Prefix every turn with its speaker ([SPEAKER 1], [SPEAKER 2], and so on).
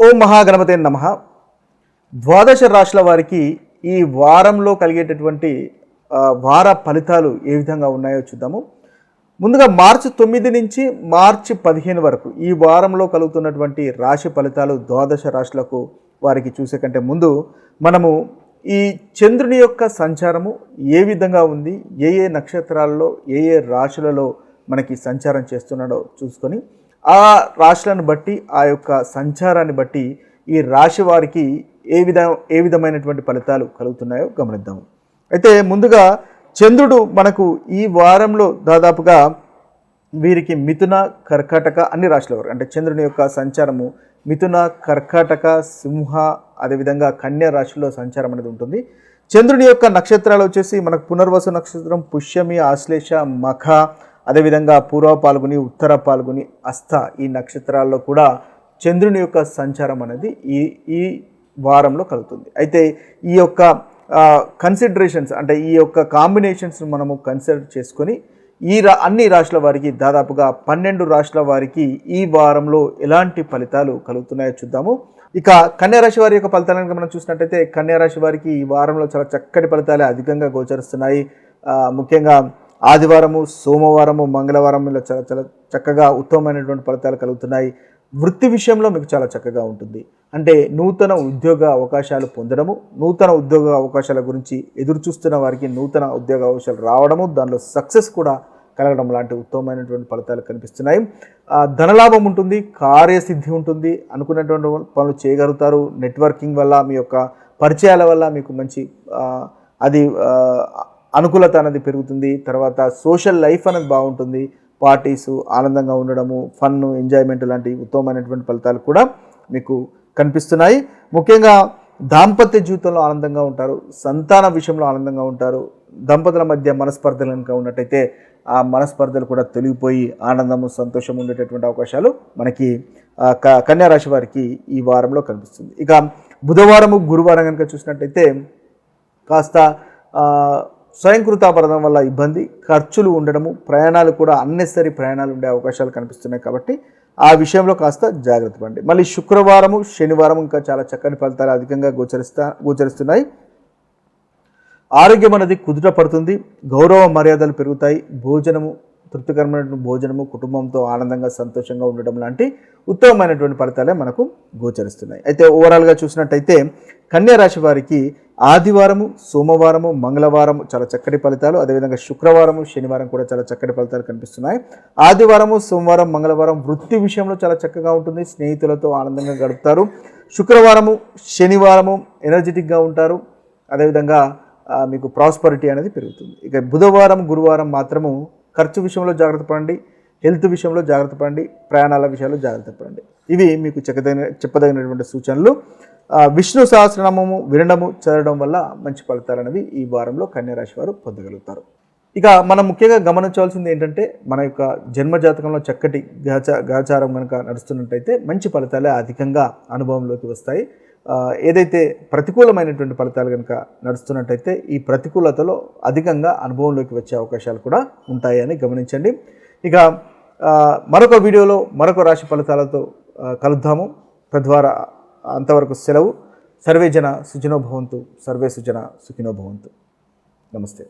[SPEAKER 1] ఓం మహాగణపతే నమ. ద్వాదశ రాశుల వారికి ఈ వారంలో కలిగేటటువంటి వార ఫలితాలు ఏ విధంగా ఉన్నాయో చూద్దాము. ముందుగా మార్చి తొమ్మిది నుంచి మార్చి పదిహేను వరకు ఈ వారంలో కలుగుతున్నటువంటి రాశి ఫలితాలు ద్వాదశ రాశులకు వారికి చూసే కంటే ముందు మనము ఈ చంద్రుని యొక్క సంచారము ఏ విధంగా ఉంది ఏ ఏ నక్షత్రాల్లో ఏ ఏ రాశులలో మనకి సంచారం చేస్తున్నాడో చూసుకొని ఆ రాశులను బట్టి ఆ యొక్క సంచారాన్ని బట్టి ఈ రాశి వారికి ఏ విధ ఏ విధమైనటువంటి ఫలితాలు కలుగుతున్నాయో గమనిద్దాము అయితే ముందుగా చంద్రుడు మనకు ఈ వారంలో దాదాపుగా వీరికి మిథున కర్కాటక అన్ని రాశుల వారు. అంటే చంద్రుని యొక్క సంచారము మిథున కర్కాటక సింహ అదేవిధంగా కన్యా రాశిలో సంచారం అనేది ఉంటుంది. చంద్రుని యొక్క నక్షత్రాలు వచ్చేసి మనకు పునర్వసు నక్షత్రం పుష్యమి ఆశ్లేష మఖ అదేవిధంగా పూర్వ పాల్గొని ఉత్తర పాల్గొని అస్థ ఈ నక్షత్రాల్లో కూడా చంద్రుని యొక్క సంచారం అనేది ఈ ఈ వారంలో కలుగుతుంది. అయితే ఈ యొక్క కన్సిడరేషన్స్ అంటే ఈ యొక్క కాంబినేషన్స్ మనము కన్సిడర్ చేసుకొని ఈ రా అన్ని రాష్ట్రాల వారికి దాదాపుగా పన్నెండు రాష్ట్రాల వారికి ఈ వారంలో ఎలాంటి ఫలితాలు కలుగుతున్నాయో చూద్దాము. ఇక కన్యా రాశి వారి యొక్క ఫలితాలను మనం చూసినట్టయితే కన్యా రాశి వారికి ఈ వారంలో చాలా చక్కటి ఫలితాలే అధికంగా గోచరిస్తున్నాయి. ముఖ్యంగా ఆదివారము సోమవారము మంగళవారం ఇలా చాలా చాలా చక్కగా ఉత్తమమైనటువంటి ఫలితాలు కలుగుతున్నాయి. వృత్తి విషయంలో మీకు చాలా చక్కగా ఉంటుంది. అంటే నూతన ఉద్యోగ అవకాశాలు పొందడము నూతన ఉద్యోగ అవకాశాల గురించి ఎదురు చూస్తున్న వారికి నూతన ఉద్యోగ అవకాశాలు రావడము దానిలో సక్సెస్ కూడా కలగడం లాంటి ఉత్తమమైనటువంటి ఫలితాలు కనిపిస్తున్నాయి. ధనలాభం ఉంటుంది కార్యసిద్ధి ఉంటుంది. అనుకున్నటువంటి పనులు చేయగలుగుతారు. నెట్వర్కింగ్ వల్ల మీ యొక్క పరిచయాల వల్ల మీకు మంచి అది అనుకూలత అనేది పెరుగుతుంది. తర్వాత సోషల్ లైఫ్ అనేది బాగుంటుంది. పార్టీస్ ఆనందంగా ఉండడము ఫన్ ఎంజాయ్మెంట్ లాంటి ఉత్తమమైనటువంటి ఫలితాలు కూడా మీకు కనిపిస్తున్నాయి. ముఖ్యంగా దాంపత్య జీవితంలో ఆనందంగా ఉంటారు. సంతాన విషయంలో ఆనందంగా ఉంటారు. దంపతుల మధ్య మనస్పర్ధలు కనుక ఉన్నట్టయితే ఆ మనస్పర్ధలు కూడా తొలగిపోయి ఆనందము సంతోషం ఉండేటటువంటి అవకాశాలు మనకి క- కన్యా రాశి వారికి ఈ వారంలో కనిపిస్తుంది. ఇక బుధవారము గురువారం కనుక చూసినట్టయితే కాస్త ఆ, వల్ల ఇబ్బంది ఖర్చులు ఉండడము ప్రయాణాలు కూడా అన్నెసరీ ప్రయాణాలు ఉండే అవకాశాలు కనిపిస్తున్నాయి కాబట్టి ఆ విషయంలో కాస్త జాగ్రత్త పడండి. మళ్ళీ శుక్రవారము శనివారం ఇంకా చాలా చక్కని ఫలితాలు అధికంగా గోచరిస్తా గోచరిస్తున్నాయి. ఆరోగ్యం అనేది కుదుట పడుతుంది గౌరవ మర్యాదలు పెరుగుతాయి భోజనము తృప్తికరమైన భోజనము కుటుంబంతో ఆనందంగా సంతోషంగా ఉండడం లాంటి ఉత్తమమైనటువంటి ఫలితాలే మనకు గోచరిస్తున్నాయి. అయితే ఓవరాల్గా చూసినట్టయితే కన్యా రాశి వారికి ఆదివారము సోమవారము మంగళవారము చాలా చక్కటి ఫలితాలు. అదేవిధంగా శుక్రవారము శనివారం కూడా చాలా చక్కటి ఫలితాలు కనిపిస్తున్నాయి. ఆదివారము సోమవారం మంగళవారం వృత్తి విషయంలో చాలా చక్కగా ఉంటుంది. స్నేహితులతో ఆనందంగా గడుపుతారు. శుక్రవారము శనివారము ఎనర్జెటిక్గా ఉంటారు. అదేవిధంగా మీకు ప్రాస్పరిటీ అనేది పెరుగుతుంది. ఇక బుధవారం గురువారం మాత్రము ఖర్చు విషయంలో జాగ్రత్త పడండి. హెల్త్ విషయంలో జాగ్రత్త పడండి ప్రయాణాల విషయాల్లో జాగ్రత్త పడండి. ఇవి మీకు చెక్కదగిన చెప్పదగినటువంటి సూచనలు. విష్ణు సహస్రనామము వినడము చదవడం వల్ల మంచి ఫలితాలు అనేవి ఈ వారంలో కన్యారాశి వారు పొందగలుగుతారు. ఇక మనం ముఖ్యంగా గమనించవలసింది ఏంటంటే మన యొక్క జన్మ జాతకంలో చక్కటి గాచ గాచారం కనుక నడుస్తున్నట్టయితే మంచి ఫలితాలే అధికంగా అనుభవంలోకి వస్తాయి. ఏదైతే ప్రతికూలమైనటువంటి ఫలితాలు కనుక నడుస్తున్నట్టయితే ఈ ప్రతికూలతలో అధికంగా అనుభవంలోకి వచ్చే అవకాశాలు కూడా ఉంటాయని గమనించండి. ఇక మరొక వీడియోలో మరొక రాశి ఫలితాలతో కలుద్దాము. తద్వారా అంతవరకు సెలవు. సర్వే జన సుజనోభవంతు సర్వే సుజన సుఖినో భవంతు. నమస్తే.